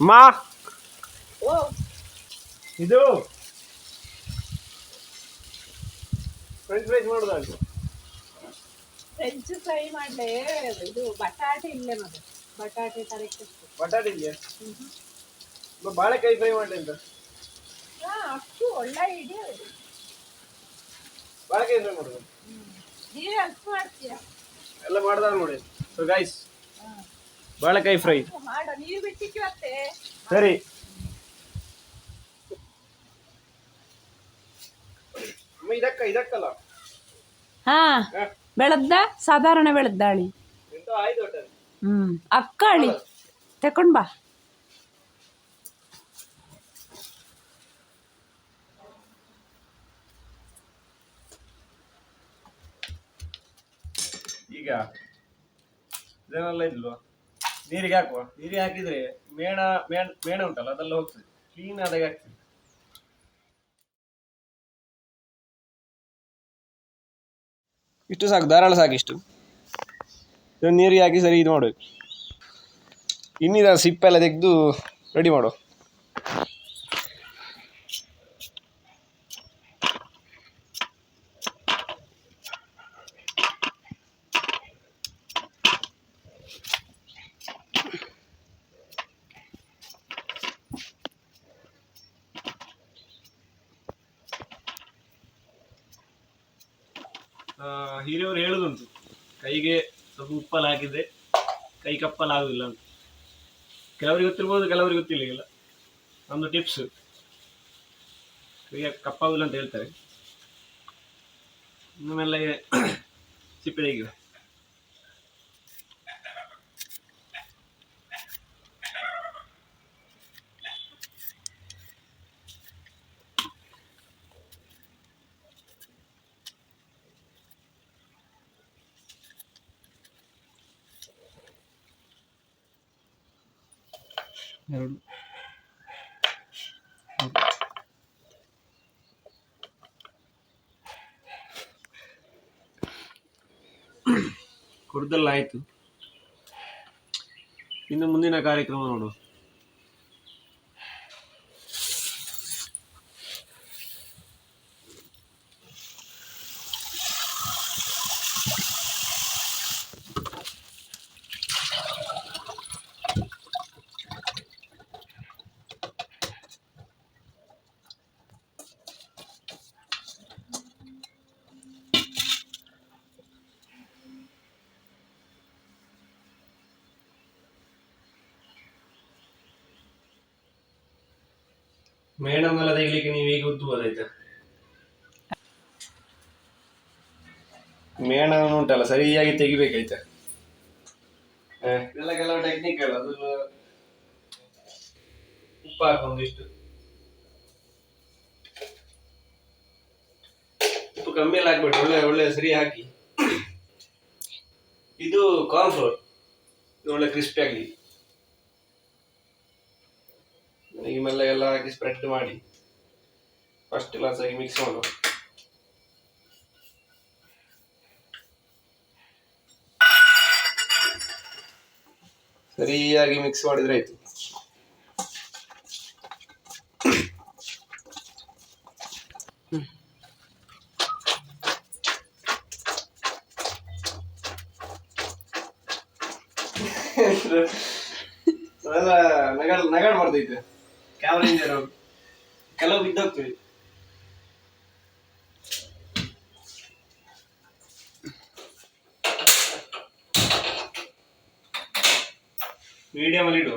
ಮಾ. ಓ. ಇದು. ಫ್ರೆಂಚ್ ಫ್ರೈಸ್ ಮಾಡೋದು ಫ್ರೆಂಚ್ ಫ್ರೈ ಮಾಡ್ಲೆ ಇದು ಬಟಾಟೆ ಇಲ್ಲೇ ಮತ್ತೆ ಬಟಾಟೆ ತರಕ್ಕೆ ಬಟಾಟೆ ಇದೆಯಾ ಬಾಳೆಕಾಯಿ ಫ್ರೈ ಮಾಡಲಿ ಅಂತ? ಹಾ ಅಷ್ಟು ಒಳ್ಳೆ ಐಡಿಯಾ ಬಾಳೆಕಾಯಿ ಫ್ರೈ ಮಾಡೋದು? ನೀವೇ ಹೆಲ್ಪ್ ಮಾಡ್ತೀಯ ಎಲ್ಲ ಮಾಡ್ದಾಗ ನೋಡಿ. ಸೊ ಗೈಸ್ ಬಾಳೆಕಾಯಿ ಫ್ರೈ. ಮಾಡ ನೀರು ಬಿಟ್ಟಿಕ್ಕೆ ಮತ್ತೆ. ಸರಿ. ಅಮ್ಮ ಇದಕ್ಕ ಇದಕ್ಕಲ್ಲ? ಹಾ? ಬೆಳದ್ದ? ಸಾಧಾರಣ ಬೆಳದ್ದಾಳಿ ಹ್ಮ್ ಅಕ್ಕಾಳಿ. ತಕೊಂಡ್ ಬಾ. ಈಗ ಇದನ್ನೆಲ್ಲ ಇಲ್ವಾ ನೀರಿಗೆ ಹಾಕುವ. ನೀರಿಗೆ ಹಾಕಿದ್ರೆ ಮೇಣ ಮೇಣ ಮೇಣ ಉಂಟಲ್ಲ, ಅದೆಲ್ಲ ಹೋಗ್ತದೆ. ಕ್ಲೀನ್ ಆದಾಗ ಇಷ್ಟು ಸಾಕು, ಧಾರಾಳ ಸಾಕು ಇಷ್ಟು. ನೀರಿಗೆ ಹಾಕಿ ಸರಿ ಇದು ಮಾಡಬೇಕು ಇನ್ನಿದ ಸಿಪ್ಪೆಲ್ಲ ತೆಗೆದು ರೆಡಿ ಮಾಡು. ಹಿರಿಯವರು ಹೇಳುದುಂಟು, ಕೈಗೆ ಸ್ವಲ್ಪ ಉಪ್ಪಲ್ಲಿ ಹಾಕಿದ್ರೆ ಕೈ ಕಪ್ಪಲ್ಲಿ ಆಗುದಿಲ್ಲ ಅಂತ. ಕೆಲವರಿಗೆ ಗೊತ್ತಿರ್ಬೋದು, ಕೆಲವರಿಗೆ ಗೊತ್ತಿಲ್ಲ ಒಂದು ಟಿಪ್ಸ್ ಕೈಗೆ ಕಪ್ಪಾಗುದಿಲ್ಲ ಅಂತ ಹೇಳ್ತಾರೆ. ಆಮೇಲೆ ಸಿಪ್ಪೆ ತೆಗೆಯುವ. ಎರಡು. ಕುಡ್ದೆಲ್ಲ ಆಯಿತು. ಇನ್ನು ಮುಂದಿನ ಕಾರ್ಯಕ್ರಮ ನೋಡು ಮೇಡಮ್ ಎಲ್ಲ ತೆಗಿಲಿಕ್ಕೆ ನೀವು ಈಗ ಉದ್ದುಬೋದಾಯ್ತಾ ಮೇಣ ಉಂಟಲ್ಲ ಸರಿಯಾಗಿ ತೆಗಿಬೇಕಾಯ್ತಾ? ಇದೆಲ್ಲ ಕೆಲವು ಟೆಕ್ನಿಕ್ ಅಲ್ಲ ಅದು ಉಪ್ಪು ಹಾಕೊಂದಿಷ್ಟು ಉಪ್ಪು ಕಮ್ಮಿ ಎಲ್ಲ ಹಾಕ್ಬೇಡಿ ಒಳ್ಳೆ ಒಳ್ಳೆ ಸರಿ ಹಾಕಿ. ಇದು ಕಾರ್ನ್ ಫ್ಲೋರ್ ಇದು ಒಳ್ಳೆ ಕ್ರಿಸ್ಪಿ ಆಗಲಿ ಈಗ ಮೆಲ್ಲ ಎಲ್ಲ ಹಾಕಿ ಸ್ಪ್ರೆಡ್ ಮಾಡಿ. ಫಸ್ಟ್ ಕ್ಲಾಸ್ ಆಗಿ ಮಿಕ್ಸ್ ಮಾಡುವ ಸರಿಯಾಗಿ ಮಿಕ್ಸ್ ಮಾಡಿದ್ರೆ ಆಯ್ತು. ನಗಾಡ್ ನಗಾಡ್ ಬರ್ತೈತೆ. ಕ್ಯಾಮ್ರಾ ಹಿಂದೆ ಇರೋರು ಕೆಲವು ಬಿದ್ದೋಗ್ತವೆ ಮೀಡಿಯಂ ಅಲ್ಲಿ ಇಡು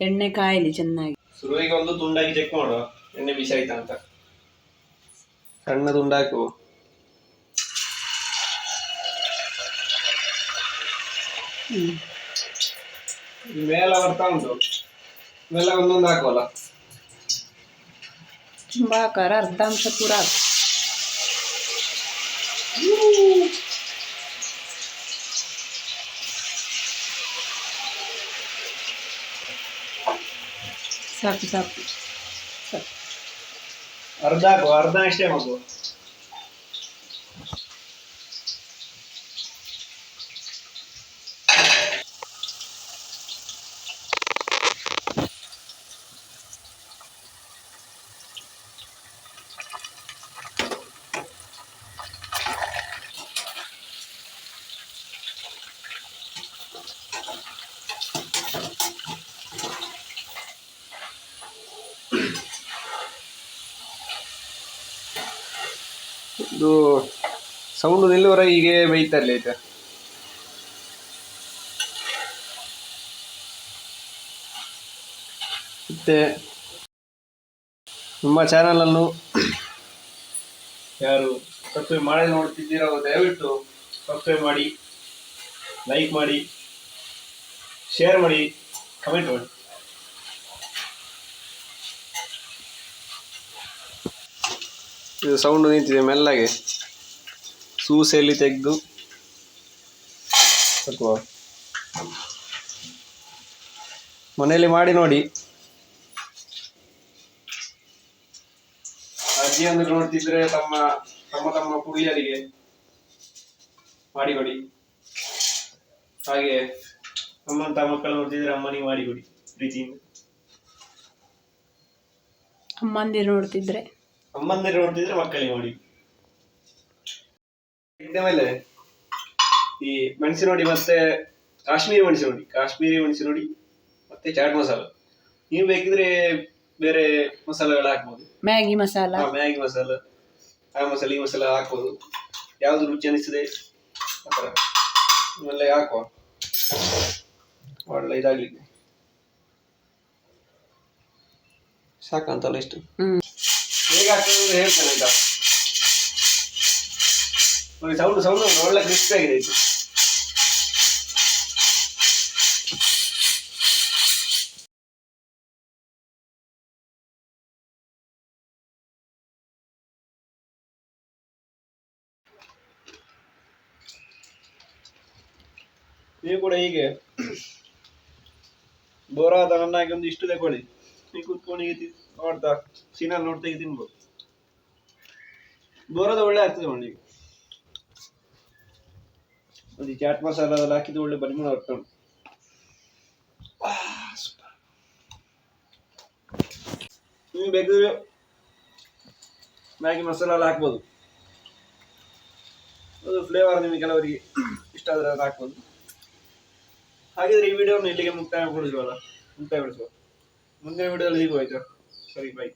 ಎಣ್ಣೆ ಕಾಯಲಿ ಚೆನ್ನಾಗಿ ಶುರುವಿಗೆ ಒಂದು ತುಂಡಾಗಿ ಚೆಕ್ ಮಾಡುವ ಎಣ್ಣೆ ಬಿಸಿ ಆಯ್ತಾ ಅಂತ ಸಣ್ಣ ತುಂಡಾಕು ಇದು ಮೇಲೆ ಬರ್ತಾ ಉಂಟು ಮೇಲೆ ಒಂದೊಂದು ಹಾಕುವಲ್ಲ ತುಂಬಾ ಆಕಾರ ಅರ್ಧಾಂಶ ಪೂರ ಹಾಕು. ಸಾಕು ಸಾಕು ಸಾಕು. ಅರ್ಧ ಹಾಕು ಅರ್ಧ ಅಷ್ಟೇ ಮಗು ಇದು ಸೌಂಡ್ ನಿಲ್ಲುವರ ಹೀಗೆ ಇರಲಿ ಆಯ್ತಾ? ಮತ್ತೆ ನಮ್ಮ ಚಾನಲನ್ನು ಯಾರು ಸಬ್ಸ್ಕ್ರೈಬ್ ಮಾಡಿ ನೋಡ್ತಿದ್ದೀರೋ ದಯವಿಟ್ಟು ಸಬ್ಸ್ಕ್ರೈಬ್ ಮಾಡಿ ಲೈಕ್ ಮಾಡಿ ಶೇರ್ ಮಾಡಿ ಕಮೆಂಟ್ ಮಾಡಿ. ಇದು ಸೌಂಡ್ ನಿಂತಿದೆ ಮೆಲ್ಲಗೆ. ಸೂಸೆಯಲ್ಲಿ ತೆಗೆದು. ಮನೆಯಲ್ಲಿ ಮಾಡಿ ನೋಡಿ. ಅಜ್ಜಿಯನ್ನು ನೋಡ್ತಿದ್ರೆ ತಮ್ಮ ತಮ್ಮ ತಮ್ಮ ಪುಳಿಯರಿಗೆ ಮಾಡಿಕೊಡಿ. ಹಾಗೆ ನಮ್ಮಂತ ಮಕ್ಕಳು ನೋಡ್ತಿದ್ರೆ ಅಮ್ಮನಿಗೆ ಮಾಡಿಕೊಡಿ ಪ್ರೀತಿಯಿಂದ. ಅಮ್ಮಂದಿರು ನೋಡ್ತಿದ್ರೆ. ಅಮ್ಮಂದಿರು ನೋಡ್ತಿದ್ರೆ ಮಕ್ಕಳಿಗೆ ನೋಡಿ. ಮೇಲೆ ಈ ಮೆಣಸಿನ ನೋಡಿ ಮತ್ತೆ ಕಾಶ್ಮೀರಿ ಮೆಣಸಿನ ನೋಡಿ. ಕಾಶ್ಮೀರಿ ಮೆಣಸಿನ ನೋಡಿ ಮತ್ತೆ ಚಾಟ್ ಮಸಾಲ. ನೀವು ಬೇಕಿದ್ರೆ ಬೇರೆ ಮಸಾಲೆಗಳು ಹಾಕ್ಬೋದು. ಮ್ಯಾಗಿ ಮಸಾಲ. ಮ್ಯಾಗಿ ಮಸಾಲ. ಆ ಮಸಾಲೆ ಈ ಮಸಾಲ ಹಾಕ್ಬೋದು. ಯಾವ್ದು ರುಚಿ ಅನಿಸಿದೆ ಆ ಥರ. ಇವೆಲ್ಲ ಹಾಕುವ. ಒಳ್ಳೆ ಇದಾಗ್ಲಿಕ್ಕೆ. ಸಾಕಂತಲ್ಲ ಇಷ್ಟು? ಹ್ಮ್. ಹೇಗೆ ಆಗ್ತದೆ ಅಂತ ಹೇಳ್ತೇನೆ, ಆಯ್ತಾ? ನೋಡಿ, ಸೌಂಡ್ ಸೌಂಡ್ ಒಳ್ಳೆ ಕ್ರಿಸ್ಪಿ ಆಗಿದೆ ಇದು. ನೀವು ಕೂಡ ಹೀಗೆ ಬೋರಾದ ಹಣ್ಣಾಗಿ ಒಂದು ಇಷ್ಟು ತಗೊಳ್ಳಿ ನೀವು ಕೂತ್ಕೊಂಡು ಹೀಗೆ ನೋಡ್ತಾ ಸೀನಲ್ಲಿ ನೋಡ್ತಾ ಹೀಗೆ ತಿನ್ಬೋದು ಬೋರದ ಒಳ್ಳೆ ಆಗ್ತದೆ ಮಣ್ಣಿಗೆ ಅದು ಚಾಟ್ ಮಸಾಲ ಅದೆಲ್ಲ ಹಾಕಿದ್ದು ಒಳ್ಳೆ ಪರಿಮಳ ಬರ್ತದೆ ನೀವು ಬೇಕಿದ್ರೆ ಮ್ಯಾಗಿ ಮಸಾಲ ಎಲ್ಲ ಹಾಕ್ಬೋದು. ಅದು ಫ್ಲೇವರ್ ನಿಮಗೆ ಕೆಲವರಿಗೆ ಇಷ್ಟ ಆದರೆ ಅದು ಹಾಕ್ಬೋದು. ಹಾಗಿದ್ರೆ ಈ ವಿಡಿಯೋನ ಇಲ್ಲಿಗೆ ಮುಕ್ತಾಯಗೊಳಿಸುವಲ್ಲ ಮುಕ್ತಾಯಗೊಳಿಸುವ. ಮುಂದಿನ ವಿಡಿಯೋದಲ್ಲಿ ಸಿಗುವ, ಆಯ್ತಾ? শরীফ ভাই